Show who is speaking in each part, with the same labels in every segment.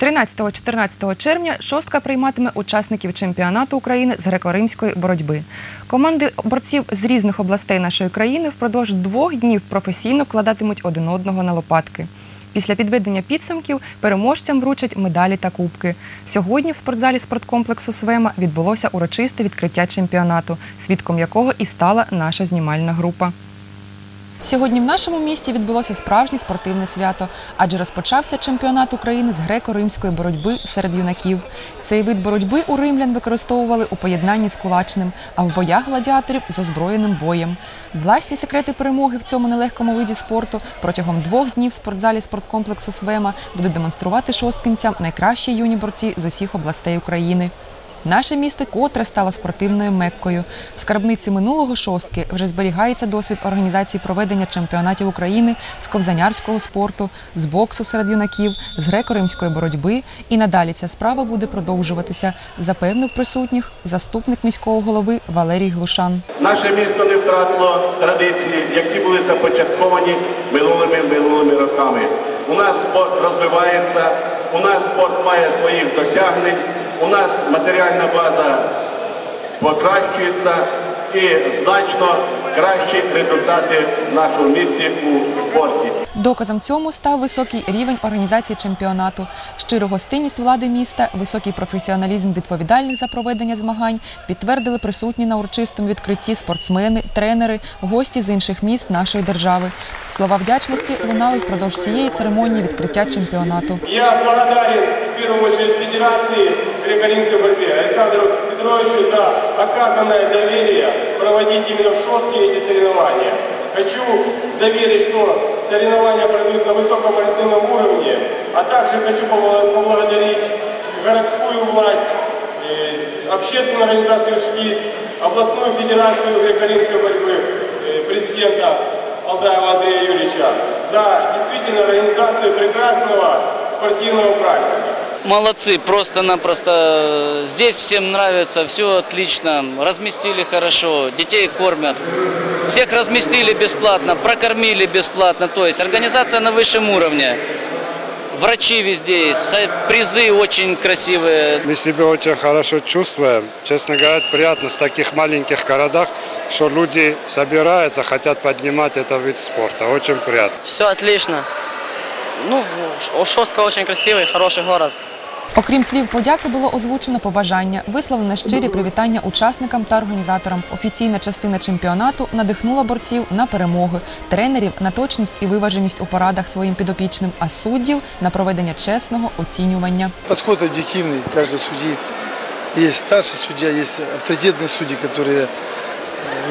Speaker 1: 13-14 червня шостка прийматиме учасників чемпіонату України з греко-римської боротьби. Команди борців з різних областей нашої країни впродовж двох днів професійно вкладатимуть один одного на лопатки. Після підведення підсумків переможцям вручать медалі та кубки. Сьогодні в спортзалі спорткомплексу Свема відбулося урочисте відкриття чемпіонату, свідком якого і стала наша знімальна група. Сьогодні в нашому місті відбулося справжнє спортивне свято, адже розпочався чемпіонат України з греко-римської боротьби серед юнаків. Цей вид боротьби у римлян використовували у поєднанні з кулачним, а в боях гладіаторів з озброєним боєм. Власні секрети перемоги в цьому нелегкому виді спорту протягом двох днів в спортзалі спорткомплексу Свема будуть демонструвати шосткинцям найкращі юні борці з усіх областей України. Наше місто котре стало спортивною меккою. В скарбниці минулого шостки вже зберігається досвід організації проведення чемпіонатів України з ковзанярського спорту, з боксу серед юнаків, з греко-римської боротьби. І надалі ця справа буде продовжуватися, запевнив присутніх заступник міського голови Валерій Глушан.
Speaker 2: Наше місто не втратило традиції, які були започатковані минулими минулими роками. У нас спорт розвивається, у нас спорт має своїх досягнень, у нас матеріальна база покращується і значно кращі результати в нашому місті у спорті.
Speaker 1: Доказом цьому став високий рівень організації чемпіонату, щиру гостинність влади міста, високий професіоналізм відповідальних за проведення змагань підтвердили присутні на урочистому відкритті спортсмени, тренери, гості з інших міст нашої держави. Слова вдячності лунали впродовж цієї церемонії відкриття чемпіонату.
Speaker 3: Я благодарен в первую очередь Федерации греко-римской борьбы Александру Петровичу за оказанное доверие проводить именно в Шостке эти соревнования. Хочу заверить, что соревнования пройдут на высоком организационном уровне, а также хочу побла- поблагодарить городскую власть, э, общественную организацию «Шкит», областную федерацию греко-римской борьбы, э, президента Алдаева Андрея Юрьевича за действительно организацию прекрасного спортивного праздника.
Speaker 4: Молодцы, просто-напросто. Здесь всем нравится, все отлично. Разместили хорошо, детей кормят. Всех разместили бесплатно, прокормили бесплатно. То есть организация на высшем уровне. Врачи везде есть, призы очень красивые.
Speaker 5: Мы себя очень хорошо чувствуем. Честно говоря, приятно в таких маленьких городах, что люди собираются, хотят поднимать этот вид спорта. Очень приятно.
Speaker 6: Все отлично. Ну, в- Шостка очень красивый, хороший город.
Speaker 1: Окрім слів подяки, було озвучено побажання, висловлено щирі привітання учасникам та організаторам. Офіційна частина чемпіонату надихнула борців на перемоги, тренерів на точність і виваженість у порадах своїм підопічним, а суддів на проведення чесного оцінювання.
Speaker 7: Подход объективный каждой судьи. Есть старший судья, есть авторитетные судьи, которые э,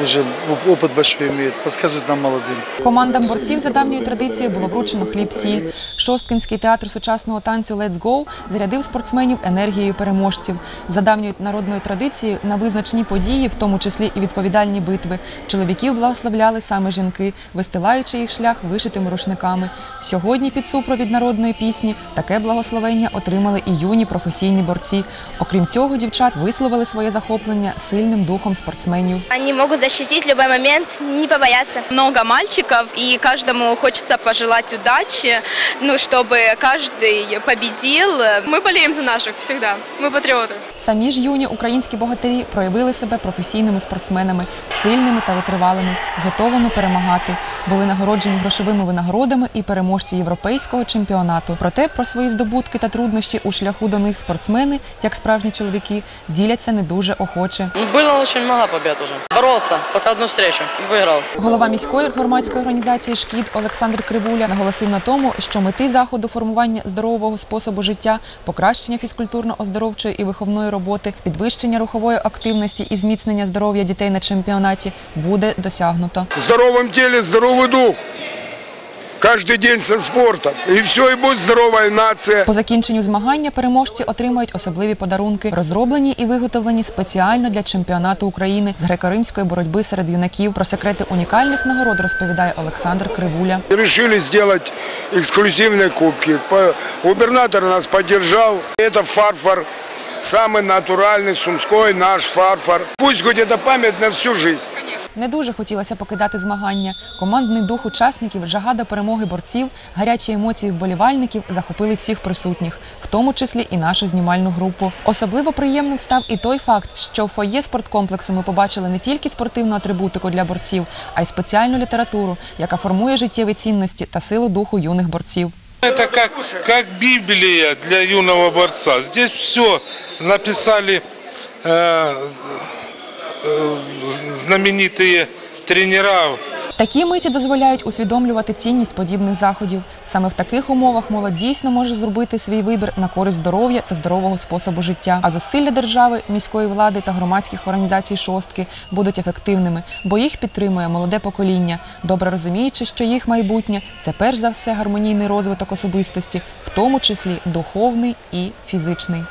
Speaker 7: уже оп- опыт большой имеют, подсказывают нам молодым.
Speaker 1: Командам борців за давньою традицією було вручено хліб-сіль. Шосткинський театр сучасного танцю «Let's Go» зарядив спортсменів енергією переможців. За давньою народною традицією на визначні події, в тому числі і відповідальні битви, чоловіків благословляли саме жінки, вистилаючи їх шлях вишитими рушниками. Сьогодні під супровід народної пісні таке благословення отримали і юні професійні борці. Окрім цього, дівчат висловили своє захоплення сильним духом спортсменів.
Speaker 8: Они могут защитить любой момент, не побояться.
Speaker 9: много мальчиков, и каждому хочется пожелать удачи, ну, чтобы каждый победил. Мы болеем за наших всегда, мы патриоты.
Speaker 1: Самі ж юні українські богатирі проявили себе професійними спортсменами, сильними та витривалими, готовими перемагати. Були нагороджені грошовими винагородами і переможці європейського чемпіонату. Проте про свої здобутки та труднощі у шляху до них спортсмени, як справжні чоловіки, діляться не дуже охоче.
Speaker 6: Ну, Было очень много побед уже. Боролся, только одну встречу. виграв.
Speaker 1: Голова міської громадської організації Шкід Олександр Кривуля наголосив на тому, що мети заходу формування здорового способу життя, покращення фізкультурно-оздоровчої і виховної роботи, підвищення рухової активності і зміцнення здоров'я дітей на чемпіонаті буде досягнуто.
Speaker 10: Здоровим тілі, здоровий дух. Каждый день со спортом. И все, и будет здоровая нация.
Speaker 1: По закінченню змагання переможці отримають особливі подарунки, розроблені і виготовлені спеціально для чемпіонату України з греко-римської боротьби серед юнаків. Про секрети унікальних нагород розповідає Олександр Кривуля.
Speaker 10: И решили сделать эксклюзивные кубки. По- Губернатор нас поддержал. Это фарфор. Самый натуральный, сумской наш фарфор. Пусть хоть это память на всю жизнь.
Speaker 1: Не дуже хотілося покидати змагання. Командний дух учасників, жага до перемоги борців, гарячі емоції вболівальників захопили всіх присутніх, в тому числі і нашу знімальну групу. Особливо приємним став і той факт, що в фоє спорткомплексу ми побачили не тільки спортивну атрибутику для борців, а й спеціальну літературу, яка формує життєві цінності та силу духу юних борців.
Speaker 11: Это как, как Библия для юного борца. Здесь все написали э, э, знаменитые тренера.
Speaker 1: Такі миті дозволяють усвідомлювати цінність подібних заходів. Саме в таких умовах молодь дійсно може зробити свій вибір на користь здоров'я та здорового способу життя. А зусилля держави, міської влади та громадських організацій шостки будуть ефективними, бо їх підтримує молоде покоління, добре розуміючи, що їх майбутнє це перш за все гармонійний розвиток особистості, в тому числі духовний і фізичний.